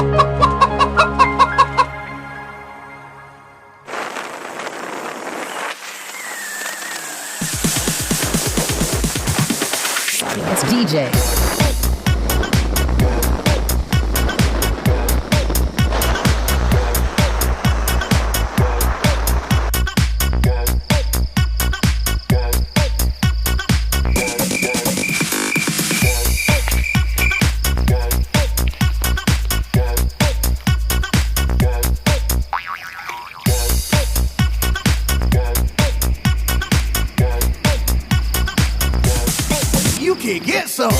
It's DJ. Can get some.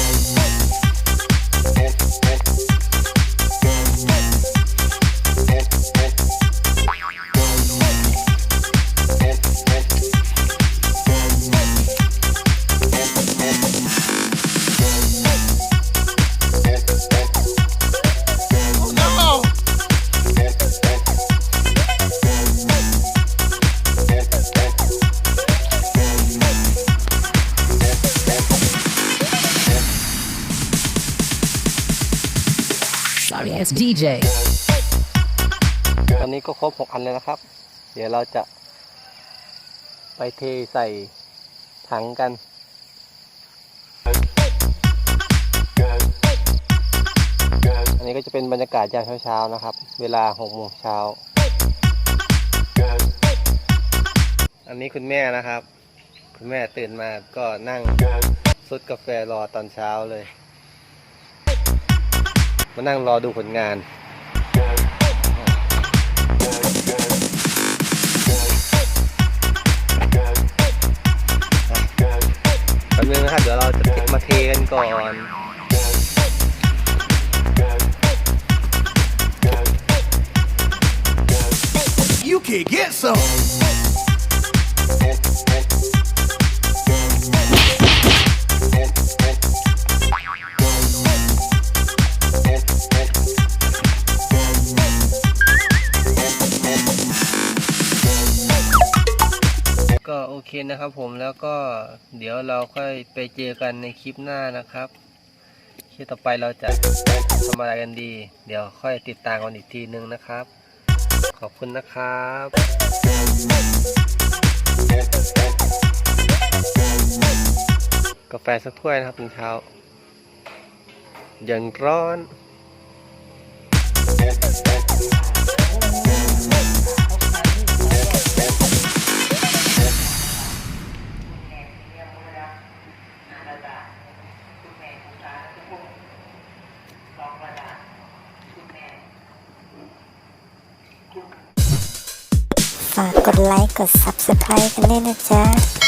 As DJ. ตอนนี้ก็ครบ 6 อันเลยนะครับ เดี๋ยวเราจะไปเทใส่ถังกันอันนี้ก็จะเป็นบรรยากาศยามเช้าๆนะครับ เวลา6โมงเช้า อันนี้คุณแม่นะครับ คุณแม่ตื่นมาก็นั่งซดกาแฟรอตอนเช้าเลย มานั่งรอดูผลงานแป๊บนึงนะครับเดี๋ยวเราจะมาเทกันก่อน You can get some. เคนะครับผมแล้วก็เดี๋ยวเราค่อยไปเจอกันในคลิปหน้านะครับคลิปต่อไปเราจะทำอะไรกันดี เดี๋ยวค่อยติดตามกันอีกทีนึงนะครับ ขอบคุณนะครับกาแฟสักถ้วยนะครับตอนเช้ายังร้อน ฝากกดไลค์ กด Subscribe กันด้วยนะจ๊ะ